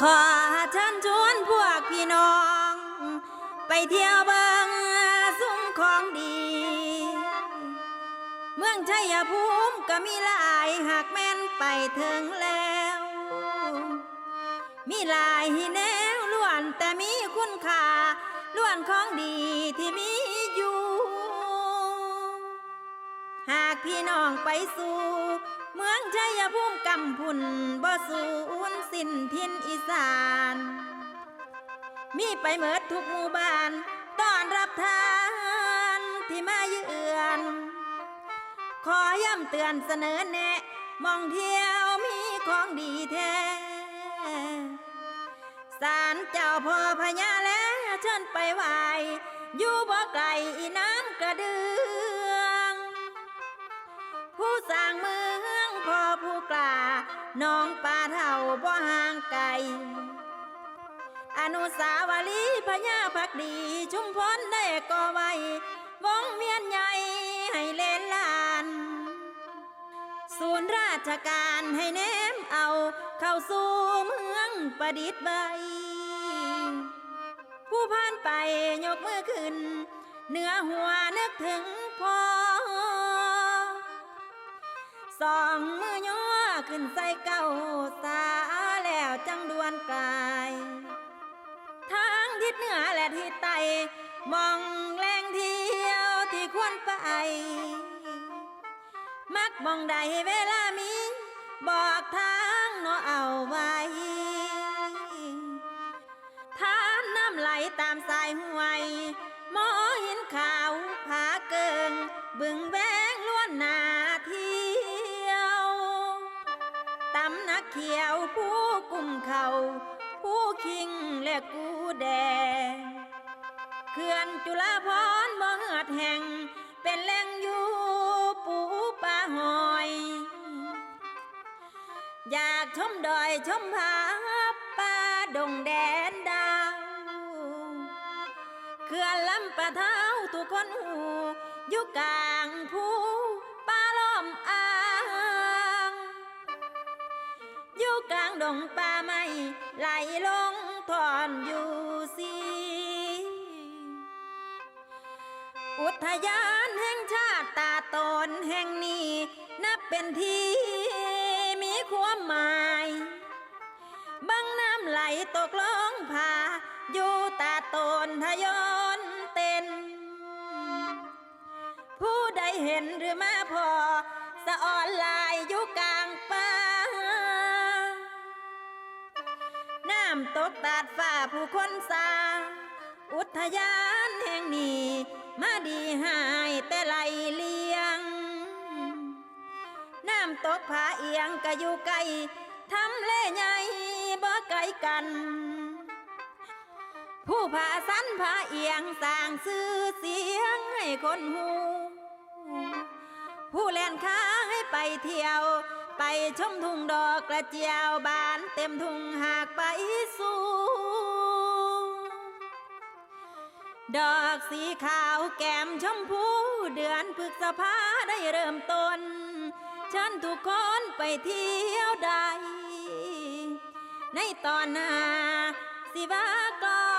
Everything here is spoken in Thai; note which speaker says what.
Speaker 1: ขอเชิญชวนพวกพี่น้อง ไปเที่ยวเบิงซุ้มของดี เมืองชัยภูมิก็มีหลายหากแม่นไปถึงแล้ว มีหลายแนวล้วนแต่มีคุณค่าล้วนของดีที่มีอยู่ หากพี่น้องไปสู่ เมืองชัยภูมิกำพุนบ่สูญสิ้นทินอีสาน มีไปเมิดทุกหมู่บ้านต้อนรับทานที่มาเยือน ขอย้ำเตือนเสนอแนะ มองเที่ยวมีของดีแท้สารเจ้าพ่อพญาแล้วเชิญไปไหวอยู่บ่ไกลอีน้ำกระเดือ น้องป่าเท่าบ่ห่างไกล อนุสาวรีย์พญาพักดี ชุมพรได้ก่อไว้ วงเวียนใหญ่ให้เล่นลาน ศูนย์ราชการให้แนมเอา เข้าสู่เมืองประดิษฐ์ใบผู้ผ่านไปยกมือขึ้นเนื้อหัวนึกถึงพ่อสองมือย่อ ขึ้นใส่เก้าสาแล้วจังดวนกลายทางทิศเหนือและทิศใต้มองแรงเที่ยวที่ควรไป มักมองใดเวลามี บอกทางเนาะเอาไว้ทานน้ำไหลตามสายห้วยหมอหินขาวผาเกิงบึงแว เขียวผู้กุมเขา ผู้คิงและกูแดงเขื่อนจุฬาพรณ์บ่เหือดแห่ง เป็นแหล่งอยู่ปูปลาหอย อยากชมดอยชมผาป่าดงแดนดาวเขื่อนลำปะเท้าทุกคนหูอยู่กลางผู้ กลางดงป่าไม้ไหลลงทอนอยู่สีอุทยานแห่งชาติตาตนแห่งนี้ นับเป็นที่มีความหมายบังน้ำไหลตกลงผาอยู่ตาตนทยอนเต้นผู้ใดเห็นหรือมาพอ สะออนลายอยู่กลางป่า น้ำตกตาดฟ้าผู้คนสร้าง อุทยานแห่งนี้ มาดีหายแต่ไหลเลียง น้ำตกผาเอียงก็อยู่ไกลทำเลใหญ่บ่ไกลกัน ผู้ผาสันผาเอียงสร้างชื่อเสียงให้คนหูผู้แลนค้า ไปเที่ยว ไปชมทุ่งดอกกระเจียวบานเต็มทุ่งหากไปสู่ดอกสีขาวแก้มชมพูเดือนพฤษภาได้เริ่มต้น ฉันทุกคนไปเที่ยวได้ในตอนหน้าสิว่ากลอ